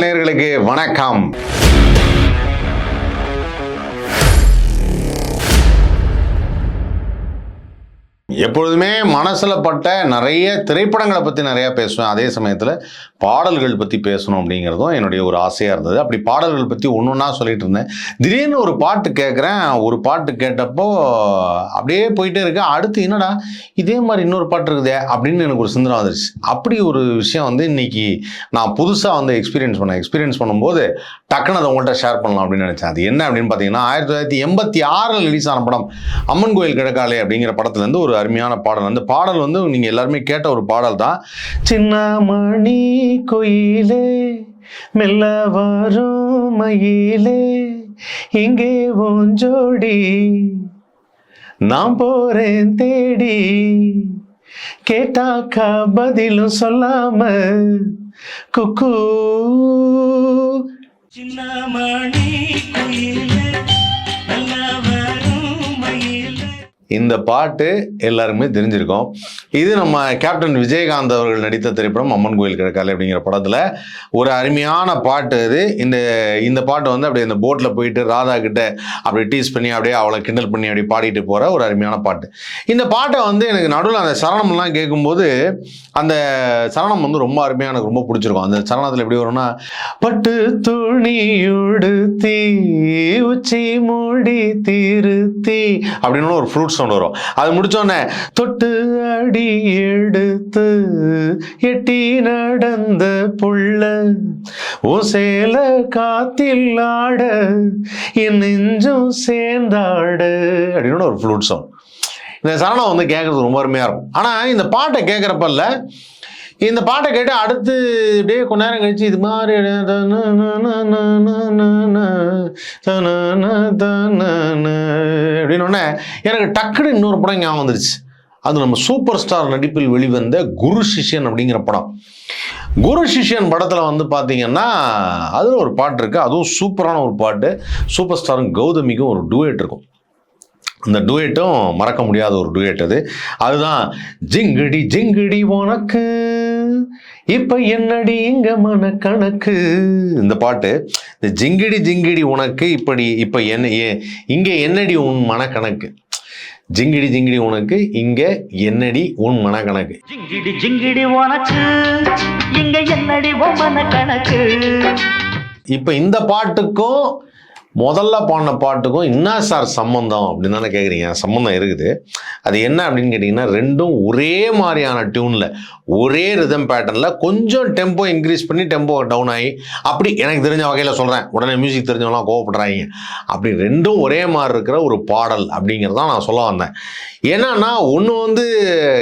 நேர்களுக்கு வணக்கம். எப்பொழுதுமே மனசில் பட்ட நிறைய திரைப்படங்களை பற்றி நிறையா பேசுவேன். அதே சமயத்தில் பாடல்கள் பற்றி பேசணும் அப்படிங்கிறதும் என்னுடைய ஒரு ஆசையாக இருந்தது. அப்படி பாடல்கள் பற்றி ஒன்று ஒன்றா சொல்லிட்டு இருந்தேன். திடீர்னு ஒரு பாட்டு கேட்குறேன் ஒரு பாட்டு கேட்டப்போ அப்படியே போயிட்டே இருக்கு. அடுத்து என்னடா இதே மாதிரி இன்னொரு பாட்டு இருக்குதே அப்படின்னு எனக்கு ஒரு சிந்தனை வந்துருச்சு. அப்படி ஒரு விஷயம் வந்து இன்னைக்கு நான் புதுசாக வந்து எக்ஸ்பீரியன்ஸ் பண்ணேன். எக்ஸ்பீரியன்ஸ் பண்ணும்போது டக்குன்னு அதை உங்கள்கிட்ட ஷேர் பண்ணலாம் அப்படின்னு நினச்சேன். அது என்ன அப்படின்னு பார்த்தீங்கன்னா ஆயிரத்தி தொள்ளாயிரத்தி எண்பத்தி ஆறில் ரிலீஸ் ஆன படம் அம்மன் கோயில் கிழக்காலே அப்படிங்கிற படத்துலேருந்து ஒரு அருமையான பாடல். அந்த பாடல் வந்து நீங்கள் எல்லாருமே கேட்ட ஒரு பாடல் தான் சின்ன மணி கோயிலே மெல்ல வரும் மயிலே இங்கே ஓஞ்சோடி நான் போறேன் தேடி. கேட்டாக்கா பதிலும் சொல்லாம குக்கு. சின்னமணி குயிலே இந்த பாட்டு எல்லாருக்குமே தெரிஞ்சிருக்கும். இது நம்ம கேப்டன் விஜயகாந்த் அவர்கள் நடித்த திரைப்படம் அம்மன் கோயில் கிழக்காலே அப்படிங்கிற படத்தில் ஒரு அருமையான பாட்டு இது இந்த இந்த பாட்டு வந்து அப்படியே இந்த போட்டில் போயிட்டு ராதா கிட்ட அப்படி டீஸ் பண்ணி அப்படியே அவளை கிண்டல் பண்ணி அப்படி பாடிட்டு போகிற ஒரு அருமையான பாட்டு. இந்த பாட்டை வந்து எனக்கு நடுவில் அந்த சரணம்லாம் கேட்கும்போது அந்த சரணம் வந்து ரொம்ப அருமையாக எனக்கு ரொம்ப பிடிச்சிருக்கும். அந்த சரணத்தில் எப்படி வரும்னா பட்டு துணியுடு தீ உச்சி மூடி திருத்தி அப்படின்னு ஒரு ஃப்ரூட்ஸ் சவுண்ட் வரும். அது முடிச்சோடனே தொட்டு அடி எடுத்து எட்டி நடந்த புள்ள ஓ சேல காத்தில் ஆட என் நெஞ்சும் சேர்ந்தாடு. அப்படின்னு ஒரு ஃப்ளூட் சவுண்ட் இந்த சரணம் வந்து கேட்கறது ரொம்ப அருமையாக இருக்கும். ஆனால் இந்த பாட்டை கேட்குறப்பல்ல இந்த பாட்டை கேட்டு அடுத்து இப்படியே கொஞ்ச நேரம் கழிச்சு இது மாதிரி அப்படின்னு எனக்கு டக்குன்னு இன்னொரு படம் ஞாபகம் வந்துருச்சு. அது நம்ம சூப்பர் ஸ்டார் நடிப்பில் வெளிவந்த குரு சிஷ்யன் அப்படிங்கிற படம். குரு சிஷ்யன் படத்தில் வந்து பார்த்தீங்கன்னா அதில் ஒரு பாட்டு இருக்குது அதுவும் சூப்பரான ஒரு பாட்டு. சூப்பர் ஸ்டாரும் கௌதமிக்கும் ஒரு டூயட் இருக்கும். அந்த டூயட்டும் மறக்க முடியாத ஒரு டூயட் அது. அதுதான் ஜிங்கிடி ஜிங்கிடி உனக்கு இப்ப என்னடி இங்க மனக்கணக்கு? இந்த பாட்டு இந்த ஜிங்கிடி ஜிங்கிடி உனக்கு இப்படி இப்ப என்ன இங்க என்னடி உன் மனக்கணக்கு? ஜிங்கிடி ஜிங்கிடி உனக்கு இங்க என்னடி உன் மனக்கணக்கு? ஜிங்கிடி ஜிங்கிடி உனக்கு இங்க என்னடி பொம்மன கணக்கு இப்போ இந்த பாட்டுக்கும் முதல்ல பாடின பாட்டுக்கும் என்ன சார் சம்மந்தம் அப்படின்னு தானே கேட்குறீங்க சம்மந்தம் இருக்குது. அது என்ன அப்படின்னு கேட்டிங்கன்னா ரெண்டும் ஒரே மாதிரியான டியூனில் ஒரே ரிதம் பேட்டர்னில் கொஞ்சம் டெம்போ இன்க்ரீஸ் பண்ணி டெம்போ டவுன் ஆகி அப்படி எனக்கு தெரிஞ்ச வகையில் சொல்கிறேன் உடனே மியூசிக் தெரிஞ்சவங்களாம் கோவப்படுறாங்க அப்படி ரெண்டும் ஒரே மாதிரி இருக்கிற ஒரு பாடல் அப்படிங்கிறதான் நான் சொல்ல வந்தேன். என்னன்னா ஒன்று வந்து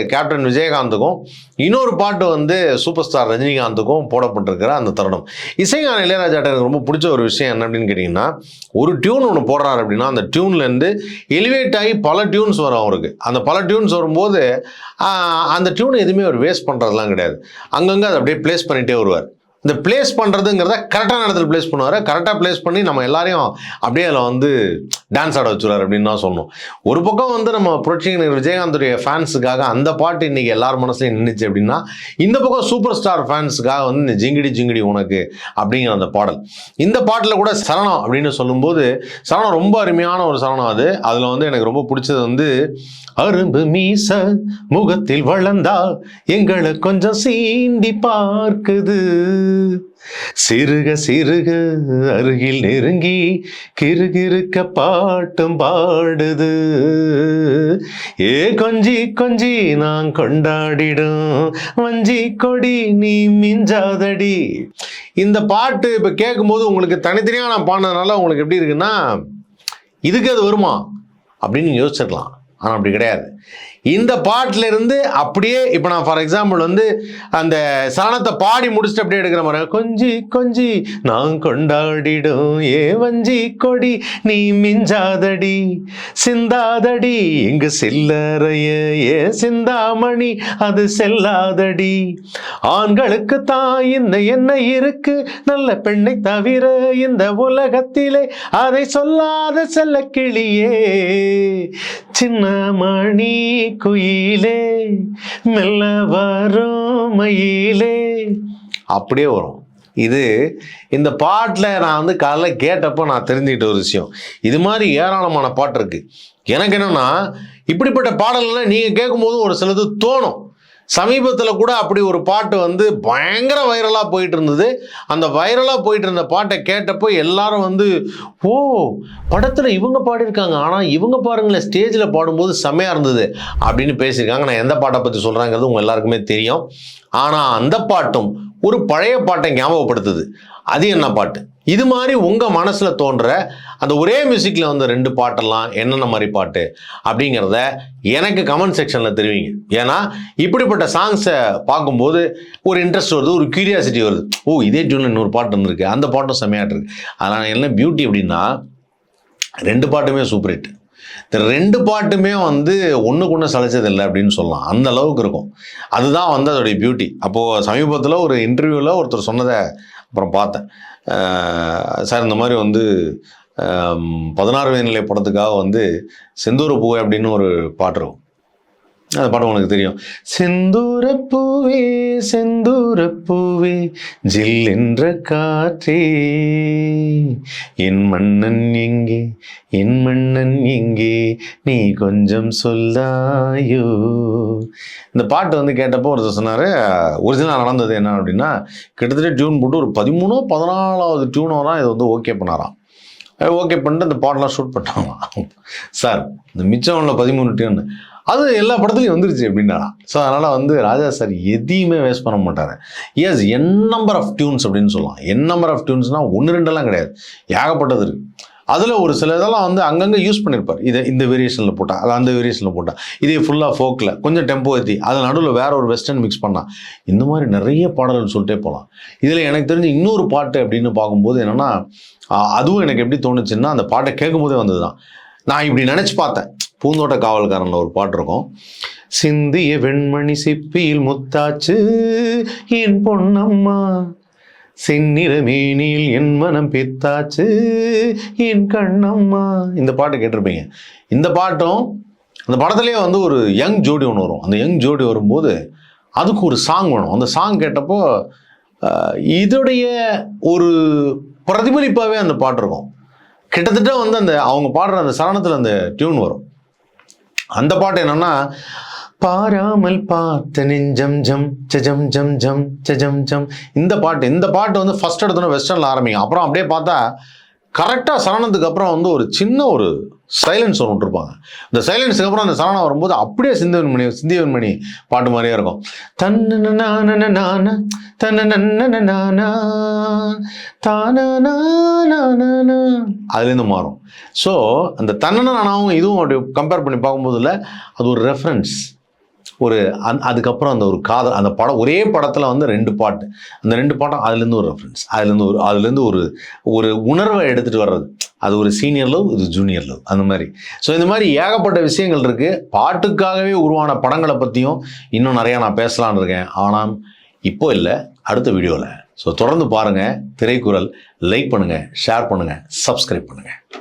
கேப்டன் விஜயகாந்துக்கும் இன்னொரு பாட்டு வந்து சூப்பர் ஸ்டார் ரஜினிகாந்துக்கும் போடப்பட்டிருக்கிற அந்த தருணம். இசைஞான இளையராஜாட்ட எனக்கு ரொம்ப பிடிச்ச ஒரு விஷயம் என்ன அப்படின்னு கேட்டிங்கன்னா ஒரு டியூன் ஒன்று போடுறாரு அப்படின்னா அந்த டியூன்லேருந்து எலிவேட் ஆகி பல டியூன்ஸ் வரும் அவருக்கு. அந்த பல டியூன்ஸ் வரும்போது அந்த டியூன் எதுவுமே அவர் வேஸ்ட் பண்ணுறதுலாம் கிடையாது. அங்கங்கே அதை அப்படியே ப்ளேஸ் பண்ணிகிட்டே வருவார். இந்த ப்ளேஸ் பண்ணுறதுங்கிறத கரெக்டான இடத்துல பிளேஸ் பண்ணுவார். கரெக்டாக ப்ளேஸ் பண்ணி நம்ம எல்லாரையும் அப்படியே அதில் வந்து டான்ஸ் ஆட வச்சுருவார் அப்படின்னு தான் சொல்லணும். ஒரு பக்கம் வந்து நம்ம புரட்சிகர் விஜயகாந்துடைய ஃபேன்ஸுக்காக அந்த பாட்டு இன்றைக்கி எல்லார் மனசுலையும் நின்றுச்சு அப்படின்னா இந்த பக்கம் சூப்பர் ஸ்டார் ஃபேன்ஸுக்காக வந்து இந்த ஜிங்கிடி ஜிங்கிடி உனக்கு அப்படிங்கிற அந்த பாடல். இந்த பாட்டில் கூட சரணம் அப்படின்னு சொல்லும்போது சரணம் ரொம்ப அருமையான ஒரு சரணம் அது. அதில் வந்து எனக்கு ரொம்ப பிடிச்சது வந்து அரும்பு மீச முகத்தில் வளர்ந்தா எங்களை கொஞ்சம் சீண்டி பார்க்குது. சிறுக சிறுக அருகில் நெருங்கி கிறுகிறுக்க பாட்டும் பாடுது. ஏ கொஞ்சி கொஞ்சி நான் கொண்டாடிடும். வஞ்சி கொடி நீ மிஞ்சாதடி. இந்த பாட்டு இப்போ கேட்கும்போது உங்களுக்கு தனித்தனியாக நான் பாடினதுனால உங்களுக்கு எப்படி இருக்குன்னா இதுக்கு அது வருமா? அப்படின்னு யோசிச்சிடலாம் ஆனால் அப்படி கிடையாது. இந்த பாட்டில் இருந்து அப்படியே இப்போ நான் ஃபார் எக்ஸாம்பிள் வந்து அந்த சரணத்தை பாடி முடிச்சுட்டு அப்படியே எடுக்கிற மாதிரி கொஞ்சி கொஞ்சி நான் கொண்டாடிடும் ஏ வஞ்சி கொடி நீ மிஞ்சாதடி சிந்தாதடி இங்கு சில்லறைய ஏ சிந்தாமணி அது செல்லாதடி ஆண்களுக்கு தான் இந்த என்ன இருக்கு நல்ல பெண்ணை தவிர இந்த உலகத்திலே அதை சொல்லாத செல்ல கிளியே சின்ன மணி குயிலே மெல்ல வரும் மயிலே. அப்படியே வரும். இது இந்த பாட்டில் நான் வந்து காலைல கேட்டப்போ நான் தெரிஞ்சுக்கிட்ட ஒரு விஷயம். இது மாதிரி ஏராளமான பாட்டு இருக்கு. எனக்கு என்னென்னா இப்படிப்பட்ட பாடல்கள்லாம் நீங்கள் கேட்கும்போது ஒரு சிலது தோணும். சமீபத்தில் கூட அப்படி ஒரு பாட்டு வந்து பயங்கர வைரலாக போயிட்டு இருந்தது அந்த வைரலாக போயிட்டு இருந்த பாட்டை கேட்டப்போ எல்லாரும் வந்து ஓ படத்தில் இவங்க பாடியிருக்காங்க. ஆனால் இவங்க பாருங்களேன் ஸ்டேஜில் பாடும்போது செம்மையாக இருந்தது. அப்படின்னு பேசியிருக்காங்க. நான் எந்த பாட்டை பற்றி சொல்கிறாங்கிறது உங்கள் எல்லாருக்குமே தெரியும். ஆனால் அந்த பாட்டும் ஒரு பழைய பாட்டை ஞாபகப்படுத்துது. அது என்ன பாட்டு? இது மாதிரி உங்கள் மனசில் தோன்ற அந்த ஒரே மியூசிக்கில் வந்து ரெண்டு பாட்டெல்லாம் என்னென்ன மாதிரி பாட்டு? அப்படிங்கிறத எனக்கு கமெண்ட் செக்ஷனில் தெரிவிங்க. ஏன்னா இப்படிப்பட்ட சாங்ஸை பார்க்கும்போது ஒரு இன்ட்ரெஸ்ட் வருது ஒரு கியூரியாசிட்டி வருது. ஓ இதே டியூனில் இன்னொரு பாட்டு வந்திருக்கு. அந்த பாட்டும் செம்மையாட்டு இருக்கு. அதனால் என்ன பியூட்டி அப்படின்னா ரெண்டு பாட்டுமே சூப்பர் ஹிட் இந்த ரெண்டு பாட்டுமே வந்து ஒன்றுக்கு ஒன்று சளைச்சதில்லை அப்படின்னு சொல்லலாம். அந்த அளவுக்கு இருக்கும். அதுதான் வந்து அதோடைய பியூட்டி அப்போது சமீபத்தில் ஒரு இன்டர்வியூவில் ஒருத்தர் சொன்னதை அப்புறம் பார்த்தேன். சார் இந்த மாதிரி வந்து பதினாறு வயநிலை படத்துக்காக வந்து செந்தூர பூவை அப்படின்னு ஒரு பாட்டு இருக்கும். அந்த பாடம் உனக்கு தெரியும். செந்தூர பூவே செந்தூர பூவே ஜில் என்ற காற்றே என் மன்னன் எங்கே என் மன்னன் எங்கே நீ கொஞ்சம் சொல்லாயோ? இந்த பாட்டு வந்து கேட்டப்போ ஒருத்தர் சொன்னார் ஒரிஜினல் நடந்தது என்ன அப்படின்னா கிட்டத்தட்ட டியூன் போட்டு ஒரு பதிமூணோ பதினாலாவது டியூனோ தான் இதை வந்து ஓகே பண்ணாராம். ஓகே பண்ணிட்டு அந்த பாட்டெலாம் ஷூட் பண்ணாங்களாம் சார் இந்த மிச்சம் உள்ள பதிமூணு டியூன் அது எல்லா படத்துலையும் வந்துருச்சு எப்படின்னா. ஸோ அதனால் வந்து ராஜா சார் எதையுமே வேஸ்ட் பண்ண மாட்டார். S N number of tunes அப்படின்னு சொல்லலாம். என் நம்பர் ஆஃப் டியூன்ஸ்னால் ஒன்று ரெண்டெல்லாம் கிடையாது. ஏகப்பட்டது இருக்குது அதில் ஒரு சில இதெல்லாம் வந்து அங்கங்கே யூஸ் பண்ணியிருப்பார் இதை இந்த வேரியேஷனில் போட்டால் அது அந்த வேரியேஷனில் போட்டால் இதே ஃபுல்லாக ஃபோக்கில் கொஞ்சம் டெம்போ ஏற்றி அது நடுவில் வேற ஒரு வெஸ்டர்ன் மிக்ஸ் பண்ணால் இந்த மாதிரி நிறைய பாடல்கள் சொல்லிட்டே போகலாம் இதில் எனக்கு தெரிஞ்ச இன்னொரு பாட்டு அப்படின்னு பார்க்கும்போது என்னென்னா அதுவும் எனக்கு எப்படி தோணுச்சுன்னா அந்த பாட்டை கேட்கும்போதே வந்தது தான் நான் இப்படி நினச்சி பார்த்தேன். பூந்தோட்ட காவல்காரனில் ஒரு பாட்டு இருக்கும். சிந்திய வெண்மணி சிப்பியில் முத்தாச்சு என் பொன்னம்மா. செந்நிற மேனியில் என் மனம் பித்தாச்சு என் கண்ணம்மா. இந்த பாட்டு கேட்டிருப்பீங்க. இந்த பாட்டும் அந்த படத்துலேயே வந்து ஒரு யங் ஜோடி ஒன்று வரும். அந்த யங் ஜோடி வரும்போது அதுக்கு ஒரு சாங் வேணும். அந்த சாங் கேட்டப்போ இதோடைய ஒரு பிரதிபலிப்பாகவே அந்த பாட்டு இருக்கும். கிட்டத்தட்ட வந்து அந்த அவங்க பாடுற அந்த சரணத்தில் அந்த டியூன் வரும். அந்த பாட்டு என்னன்னா பாராமல் பார்த்த நெஞ்சம் ஜம் ஜம் ஜம் ஜம் ஜம் ஜம். இந்த பாட்டு இந்த பாட்டு வந்து ஃபர்ஸ்ட் எடுத்தோன்னே வெஸ்டர்னில் ஆரம்பிக்கும். அப்புறம் அப்படியே பார்த்தா கரெக்டாக சரணத்துக்கு அப்புறம் வந்து ஒரு சின்ன ஒரு சைலன்ஸ் ஒன்று விட்டுருப்பாங்க இந்த சைலன்ஸுக்கு அப்புறம் அந்த சரணம் வரும்போது அப்படியே சிந்தவன்மணி சிந்தியவன்மணி பாட்டு மாதிரியே இருக்கும். தன்னு நான தன்ன நானா அதுலேருந்து மாறும். ஸோ அந்த தன்னனானாவும் இதுவும் அப்படி கம்பேர் பண்ணி பார்க்கும்போதுல அது ஒரு ரெஃபரன்ஸ் ஒரு அந் அதுக்கப்புறம் அந்த ஒரு காதல் அந்த படம் ஒரே படத்தில் வந்து ரெண்டு பாட்டு. அந்த ரெண்டு பாட்டம் அதுலேருந்து ஒரு ரெஃபரன்ஸ் அதுலேருந்து ஒரு அதுலேருந்து ஒரு ஒரு உணர்வை எடுத்துகிட்டு வர்றது. அது ஒரு சீனியர் லவ் இது ஜூனியர் லவ் அந்த மாதிரி. ஸோ இந்த மாதிரி ஏகப்பட்ட விஷயங்கள் இருக்குது பாட்டுக்காகவே உருவான படங்களை பற்றியும் இன்னும் நிறையா நான் பேசலான்னு இருக்கேன். ஆனால் இப்போ இல்லை அடுத்த வீடியோவில் ஸோ தொடர்ந்து பாருங்கள் திரைக்குறள். லைக் பண்ணுங்கள் ஷேர் பண்ணுங்கள் சப்ஸ்கிரைப் பண்ணுங்கள்